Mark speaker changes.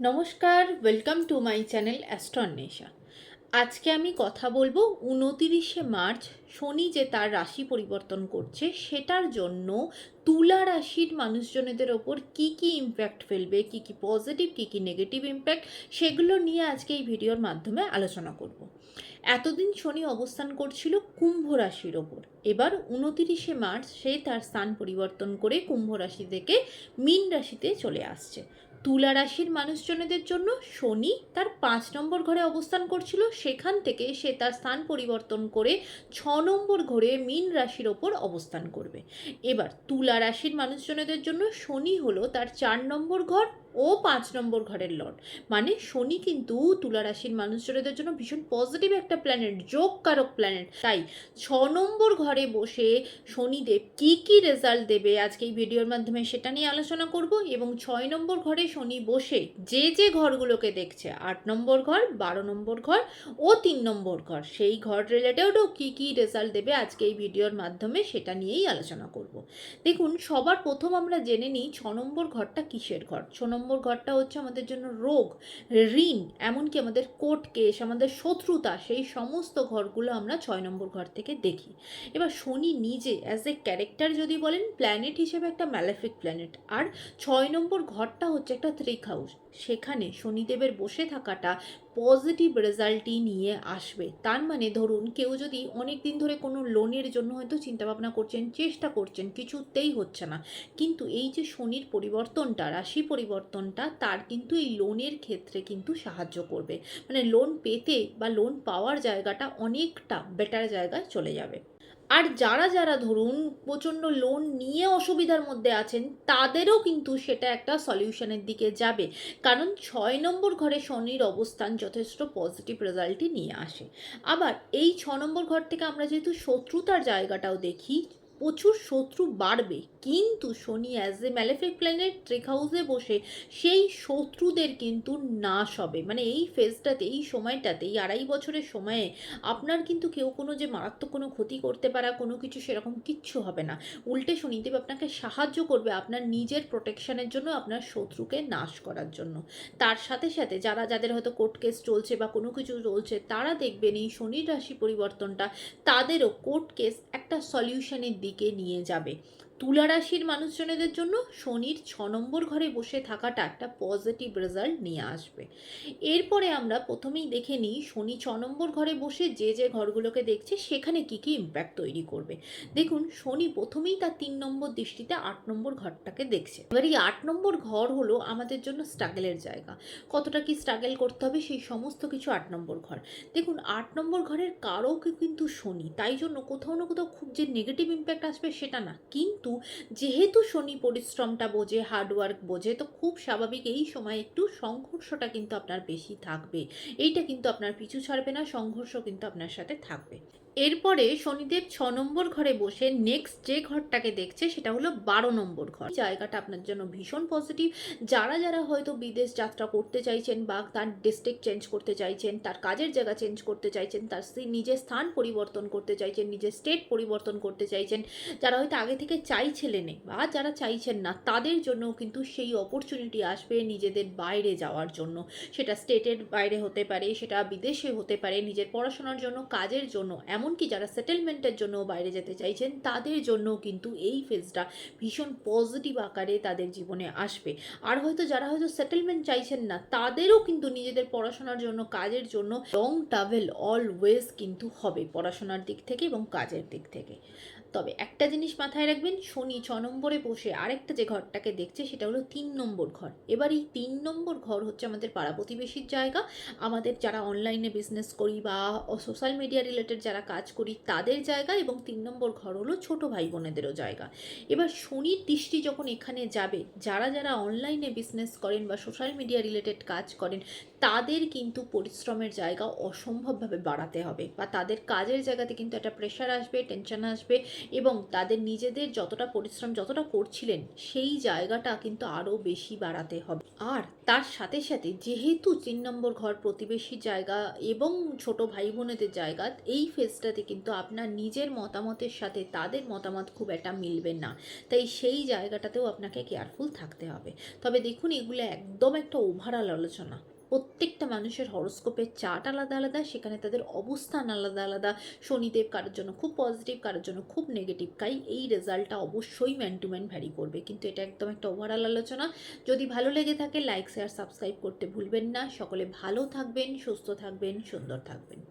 Speaker 1: নমস্কার welcome to my channel Astronesha আজকে আমি কথা বলব উনতিরিশে মার্চ, শনি যে তার রাশি পরিবর্তন করছে, সেটার জন্য তুলা রাশির মানুষজনেদের ওপর কি কি ইম্প্যাক্ট ফেলবে, কি কি পজিটিভ কি কি নেগেটিভ ইম্প্যাক্ট সেগুলো নিয়ে আজকে এই ভিডিওর মাধ্যমে আলোচনা করব। এতদিন শনি অবস্থান করছিল কুম্ভ রাশির ওপর। এবার উনতিরিশে মার্চ, সে তার স্থান পরিবর্তন করে কুম্ভ রাশি থেকে মীন রাশিতে চলে আসছে। তুলা রাশির মানুষজনেদের জন্য শনি তার পাঁচ নম্বর ঘরে অবস্থান করছিল। সেখান থেকে সে তার স্থান পরিবর্তন করে ছ নম্বর ঘরে মীন রাশির ওপর অবস্থান করবে। এবার তুলা রাশির মানুষজনেদের জন্য শনি হলো তার চার নম্বর ঘর। ও পাঁচ নম্বর ঘরের লর্ড। মানে শনি কিন্তু তুলা রাশির মানুষজনেদের জন্য ভীষণ পজিটিভ একটা প্ল্যানেট যোগকারক প্ল্যানেট তাই ছ নম্বর ঘরে বসে শনিদেব কি কি রেজাল্ট দেবে আজকে এই ভিডিওর মাধ্যমে সেটা নিয়ে আলোচনা করব এবং ছয় নম্বর ঘরে শনি বসে যে যে ঘরগুলোকে দেখছে, আট নম্বর ঘর, বারো নম্বর ঘর ও তিন নম্বর ঘর, সেই ঘর রিলেটেডও কি কি রেজাল্ট দেবে আজকে এই ভিডিওর মাধ্যমে সেটা নিয়েই আলোচনা করব। দেখুন, সবার প্রথম আমরা জেনে নিই ছ নম্বর ঘরটা কিসের ঘর? ছ নম্বর ঘরটা হচ্ছে আমাদের জন্য রোগ, ঋণ, এমনকি আমাদের কোর্ট কেস, আমাদের শত্রুতা, সেই সমস্ত ঘরগুলো আমরা ছয় নম্বর ঘর থেকে দেখি। এবার শনি নিজে অ্যাজ এ ক্যারেক্টার যদি বলেন প্ল্যানেট হিসেবে একটা ম্যালেফিক প্ল্যানেট আর ছয় নম্বর ঘরটা হচ্ছে একটা থ্রিক হাউস সেখানে শনিদেবের বসে থাকাটা পজিটিভ রেজাল্টই নিয়ে আসবে। তার মানে ধরুন কেউ যদি অনেক দিন ধরে কোনো লোনের জন্য হয়তো চিন্তাভাবনা করছেন, চেষ্টা করছেন, কিছুতেই হচ্ছে না। কিন্তু এই যে শনির পরিবর্তনটা, রাশি পরিবর্তনটা, তার কিন্তু এই লোনের ক্ষেত্রে কিন্তু সাহায্য করবে। মানে লোন পেতে বা লোন পাওয়ার জায়গাটা অনেকটা বেটার জায়গায় চলে যাবে। আর যারা যারা ধরুন প্রচণ্ড লোন নিয়ে অসুবিধার মধ্যে আছেন, তাদেরও কিন্তু সেটা একটা সলিউশনের দিকে যাবে। কারণ ছয় নম্বর ঘরে শনির অবস্থান যথেষ্ট পজিটিভ রেজাল্টই নিয়ে আসে। আবার এই ছ নম্বর ঘর থেকে আমরা যেহেতু শত্রুতার জায়গাটাও দেখি প্রচুর শত্রু বাড়বে। কিন্তু Shani as a malefic planet trek হাউসে বসে সেই শত্রুদের কিন্তু নাশ হবে। মানে এই ফেজটাতে এই সময়টাতে, এই আড়াই বছরের সময়ে আপনার কিন্তু কেউ কোনো যে মারাত্মক কোনো ক্ষতি করতে পারা, কোনো কিছু সেরকম কিচ্ছু হবে না। উল্টে শনিদেব আপনাকে সাহায্য করবে আপনার নিজের প্রোটেকশনের জন্য, আপনার শত্রুকে নাশ করার জন্য। তার সাথে সাথে যারা, যাদের হয়তো কোর্ট কেস চলছে বা কোনো কিছু চলছে, তারা দেখবেন এই শনির রাশি পরিবর্তনটা, তাদেরও কোর্ট কেস একটা সলিউশনের দিকে নিয়ে যাবে। তুলা রাশির মানুষজনেদের জন্য শনির ছ নম্বর ঘরে বসে থাকাটা একটা পজিটিভ রেজাল্ট নিয়ে আসবে। এরপরে আমরা প্রথমেই দেখে নিই শনি ছ নম্বর ঘরে বসে যে যে ঘরগুলোকে দেখছে, সেখানে কি কি ইম্প্যাক্ট তৈরি করবে। দেখুন, শনি প্রথমেই তার তিন নম্বর দৃষ্টিতে আট নম্বর ঘরটাকে দেখছে। এবার এই আট নম্বর ঘর হলো আমাদের জন্য স্ট্রাগলের জায়গা। কতটা কি স্ট্রাগল করতে হবে সেই সমস্ত কিছু আট নম্বর ঘর। দেখুন, আট নম্বর ঘরের কারোকে কিন্তু শনি। তাই জন্য কোথাও না কোথাও খুব যে নেগেটিভ ইম্প্যাক্ট আসবে সেটা না। কিন্তু যেহেতু শনি পরিশ্রমটা বোঝে হার্ডওয়ার্ক বোঝে, তো খুব স্বাভাবিক এই সময় একটু সংঘর্ষটা কিন্তু আপনার বেশি থাকবে। এইটা কিন্তু আপনার পিছু ছাড়বে না, সংঘর্ষ কিন্তু আপনার সাথে থাকবে। এরপরে শনিদেব ছ নম্বর ঘরে বসে নেক্সট যে ঘরটাকে দেখছে সেটা হলো বারো নম্বর ঘর। জায়গাটা আপনার জন্য ভীষণ পজিটিভ যারা যারা হয়তো বিদেশ যাত্রা করতে চাইছেন বা তার ডিস্ট্রিক্ট চেঞ্জ করতে চাইছেন, তার কাজের জায়গা চেঞ্জ করতে চাইছেন, তার নিজের স্থান পরিবর্তন করতে চাইছেন, নিজের স্টেট পরিবর্তন করতে চাইছেন, যারা হয়তো আগে থেকে চাইছিলেন বা যারা চাইছেন না, তাদের জন্য কিন্তু সেই অপরচুনিটি আসবে নিজেদের বাইরে যাওয়ার জন্য। সেটা স্টেটের বাইরে হতে পারে, সেটা বিদেশে হতে পারে, নিজের পড়াশোনার জন্য, কাজের জন্য এমনকি যারা সেটেলমেন্টের জন্য বাইরে যেতে চাইছেন, তাদের জন্য কিন্তু এই ফেজটা ভীষণ পজিটিভ আকারে তাদের জীবনে আসবে। আর হয়তো যারা হয়তো সেটেলমেন্ট চাইছেন না, তাদেরও কিন্তু নিজেদের পড়াশোনার জন্য, কাজের জন্য লং ট্রাভেল অলওয়েজ কিন্তু হবে পড়াশোনার দিক থেকে এবং কাজের দিক থেকে। তবে একটা জিনিস মাথায় রাখবেন, শনি ছ নম্বরে বসে আরেকটা যে ঘরটাকে দেখছে সেটা হলো তিন নম্বর ঘর। এবার এই তিন নম্বর ঘর হচ্ছে আমাদের পাড়া প্রতিবেশীর জায়গা। আমাদের যারা অনলাইনে বিজনেস করি বা সোশ্যাল মিডিয়া রিলেটেড যারা কাজ করি তাদের জায়গা এবং তিন নম্বর ঘর হলো ছোট ভাই বোনেদেরও জায়গা। এবার শনির দৃষ্টি যখন এখানে যাবে, যারা যারা অনলাইনে বিজনেস করেন বা সোশ্যাল মিডিয়া রিলেটেড কাজ করেন, তাদের কিন্তু পরিশ্রমের জায়গা অসম্ভবভাবে বাড়াতে হবে বা তাদের কাজের জায়গাতে কিন্তু একটা প্রেশার আসবে টেনশন আসবে এবং তাদের নিজেদের যতটা পরিশ্রম, যতটা করছিলেন, সেই জায়গাটা কিন্তু আরও বেশি বাড়াতে হবে। আর তার সাথে সাথে যেহেতু তিন নম্বর ঘর প্রতিবেশী জায়গা এবং ছোট ভাই বোনেদের জায়গা, এই ফেজটাতে কিন্তু আপনার নিজের মতামতের সাথে তাদের মতামত খুব একটা মিলবে না। তাই সেই জায়গাটাতেও আপনাকে কেয়ারফুল থাকতে হবে। তবে দেখুন, এগুলো একদম একটা ওভারঅল আলোচনা। প্রত্যেকটা মানুষের হরস্কোপের চার্ট আলাদা আলাদা, সেখানে তাদের অবস্থান আলাদা আলাদা। শনিদেব কারোর জন্য খুব পজিটিভ কারোর জন্য খুব নেগেটিভ তাই এই রেজাল্টটা অবশ্যই ম্যান টু ম্যান ভ্যারি করবে। কিন্তু এটা একদম একটা ওভারঅল আলোচনা। যদি ভালো লেগে থাকে লাইক শেয়ার সাবস্ক্রাইব করতে ভুলবেন না। সকলে ভালো থাকবেন, সুস্থ থাকবেন, সুন্দর থাকবেন।